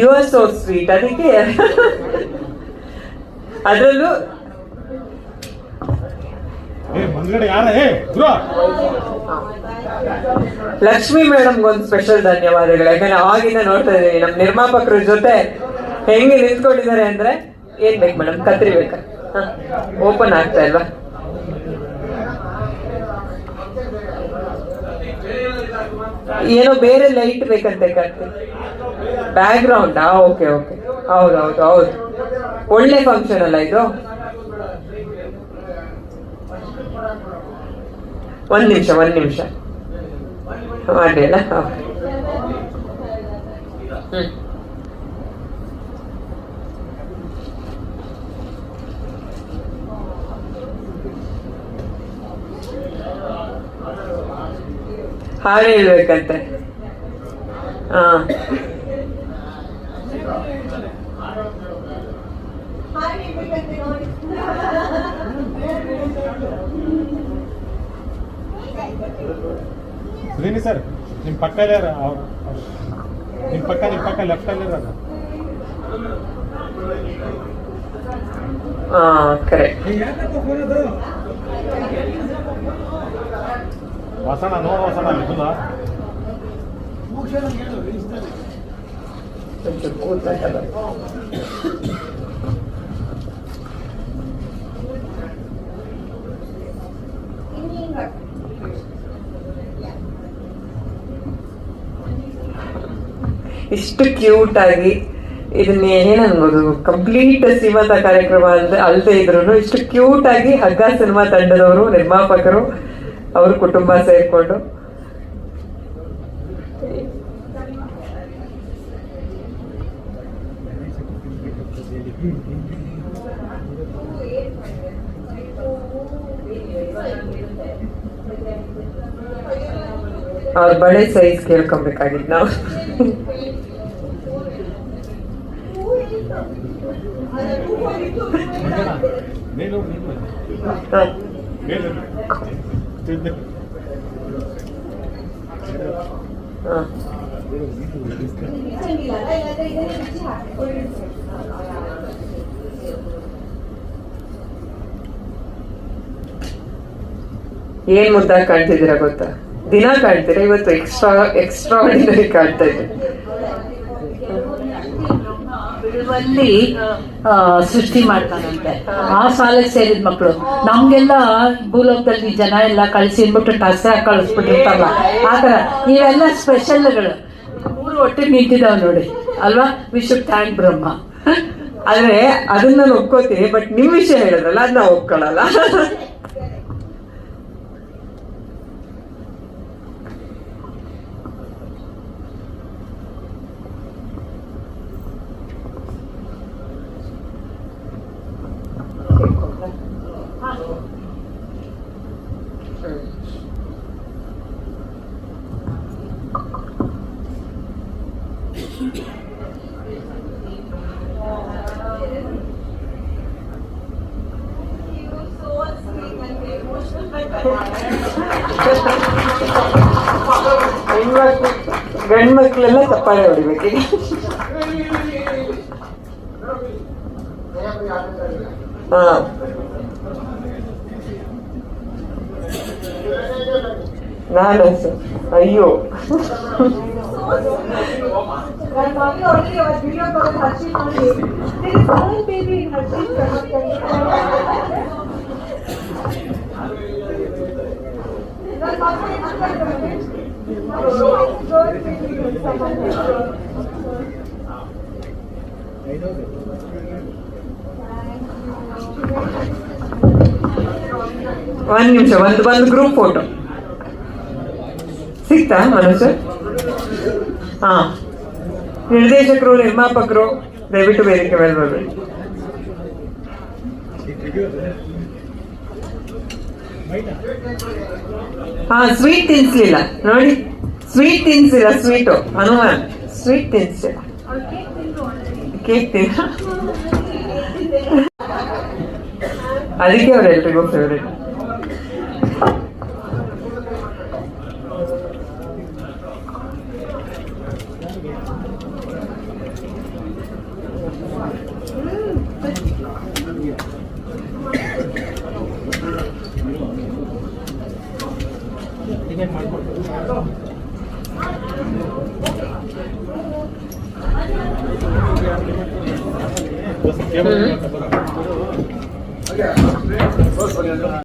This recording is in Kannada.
ಯು ಆರ್ ಸೋ ಸ್ವೀಟ್ ಅದಕ್ಕೆ. ಅದರಲ್ಲೂ ಲಕ್ಷ್ಮಿ ಮೇಡಮ್ಗೆ ಒಂದು ಸ್ಪೆಷಲ್ ಧನ್ಯವಾದಗಳು. ಯಾಕಂದ್ರೆ ಅವಾಗಿಂದ ನೋಡ್ತಾ ಇದ್ದೀವಿ ನಮ್ಮ ನಿರ್ಮಾಪಕರ ಜೊತೆ ಹೆಂಗೆ ನಿಂತ್ಕೊಂಡಿದ್ದಾರೆ ಅಂದ್ರೆ ಏನ್ ಬೇಕು ಮೇಡಮ್ ಕತ್ರಿ ಬೇಕಾ? ಓಪನ್ ಆಗ್ತಾ ಇಲ್ವಾ? ಏನೋ ಬೇರೆ ಲೈಟ್ ಬೇಕಂತೆ ಕತ್ರಿ ಬ್ಯಾಕ್ ಗ್ರೌಂಡ್ ಓಕೆ ಓಕೆ ಹೌದು ಹೌದು ಹೌದು. ಒಳ್ಳೆ ಫಂಕ್ಷನ್ ಅಲ್ಲ ಇದು? ಒಂದ್ ನಿಮಿಷ ಒಂದ್ ನಿಮಿಷ. ಮಾಡಿ ಅಲ್ಲ? ಹ್ಮ್. ಹಾಡು ಹೇಳ್ಬೇಕಂತೆ. ಹಾ. ಶ್ರೀನಿ ಸರ್ ನಿಮ್ಮ ಪಕ್ಕ ಇಲ್ಲಾರ ಅವ್ರು ನಿಮ್ ಪಕ್ಕ ನಿಮ್ ಪಕ್ಕ ಲೆಫ್ಟ್ ಅಲ್ಲಿ ಇರೋದು ಹಾ ಕರೆಕ್ಟ್ ವಸಣ ನೋ ವಸಣ ಇದನ್ನ ಇಷ್ಟು ಕ್ಯೂಟ್ ಆಗಿ ಇದನ್ನ ಏನ್ ಅನ್ಬೋದು ಕಂಪ್ಲೀಟ್ ಸಿನಿಮಾ ಕಾರ್ಯಕ್ರಮ ಅಲ್ದೇ ಇದ್ರು ಇಷ್ಟು ಕ್ಯೂಟ್ ಆಗಿ ಹಗ್ಗ ಸಿನಿಮಾ ತಂಡದವರು ನಿರ್ಮಾಪಕರು ಅವ್ರ ಕುಟುಂಬ ಸೇರ್ಕೊಂಡು ಅವ್ರ ಬಳೆ ಸೈಜ್ ಕೇಳ್ಕೊಬೇಕಾಗಿತ್ತು ನಾವು ನೀನು ಹ. ಮೇಲೆ ತಿರ್ದು. ಹ. ಏನ್ ಮುದ್ದಾಗಿ ಕಾಣ್ತಿದ್ದೀರಾ ಗೊತ್ತಾ? ದಿನ ಕಾಣ್ತೀರಾ ಇವತ್ತು ಎಕ್ಸ್ಟ್ರಾ ಎಕ್ಸ್ಟ್ರಾ ಕಾಣ್ತಾ ಇದೆ. ಬಿಡುವಲ್ಲಿ ಸೃಷ್ಟಿ ಮಾಡ್ತಾನಂತೆ. ಆ ಸಾಲಕ್ಕೆ ಸೇರಿದ ಮಕ್ಕಳು ನಮ್ಗೆಲ್ಲ ಭೂಲೋಕದಲ್ಲಿ ಜನ ಎಲ್ಲ ಕಳಿಸಿ ಅಂದ್ಬಿಟ್ಟು ಟಸ್ರ ಕಳಿಸ್ಬಿಟ್ಟಿರ್ತಾರಲ್ಲ. ಆ ಥರ. ನೀವೆಲ್ಲ ಸ್ಪೆಷಲ್ಗಳು. ಮೂರು ಒಟ್ಟಿಗೆ ನಿಂತಿದ್ದಾವೆ ನೋಡಿ. ಅಲ್ವಾ? ವಿಶ್ವ ಥ್ಯಾಂಕ್ ಬ್ರಹ್ಮ ಆದ್ರೆ ಅದನ್ನ ನಾನು ಒಪ್ಕೋತೀನಿ ಬಟ್ ನಿಮ್ ವಿಷಯ ಹೇಳಿದ್ರಲ್ಲ ಅದನ್ನ ಒಪ್ಕೊಳ್ಳಲ್ಲ. ಗಂಡ್ ಮಕ್ಳೆಲ್ಲ ತಪ್ಪಾಳೆ ಹೊಡಿಬೇಕೀಗ ಹಾ ನಾನು ಸರ್ ಅಯ್ಯೋ ನನ್ನ ಮಗಳು ಒಟ್ಟಿಗೆ ಅವತ್ತು ವಿಡಿಯೋ ಕಾಲ್ ಹಚ್ಚಿ ನೋಡಿ There is one baby in her sister. ನನ್ನ ಮಗಳು ಮಾತಾಡ್ತಾಳೆ. Girl baby in someone. ಒಂದ್ ನಿಮಿಷ ಒಂದು ಒಂದು ಗ್ರೂಪ್ ಫೋಟೋ ಸಿಗ್ತಾ ಮನೋಜ್ ಹಾ ನಿರ್ದೇಶಕರು ನಿರ್ಮಾಪಕರು ದಯವಿಟ್ಟು ವೇದಿಕೆ ಮೇಲೆ ಬರಬೇಡಿ ಹಾ ಸ್ವೀಟ್ ತಿನ್ಸ್ಲಿಲ್ಲ. ನೋಡಿ ಸ್ವೀಟ್ ತಿನ್ಸಿಲ್ಲ ಸ್ವೀಟು ಹನುಮಾನ್ ಸ್ವೀಟ್ ತಿನ್ಸಿಲ್ಲ ಕೇಕ್ ತಿನ್ನ ಅದಕ್ಕೆ ಅವರೆಲ್ರಿಗೂ ಫೇವ್ರೇಟ್ ಡಿಸೈನ್ ಮಾಡ್ಕೊಡ್ತೀವಿ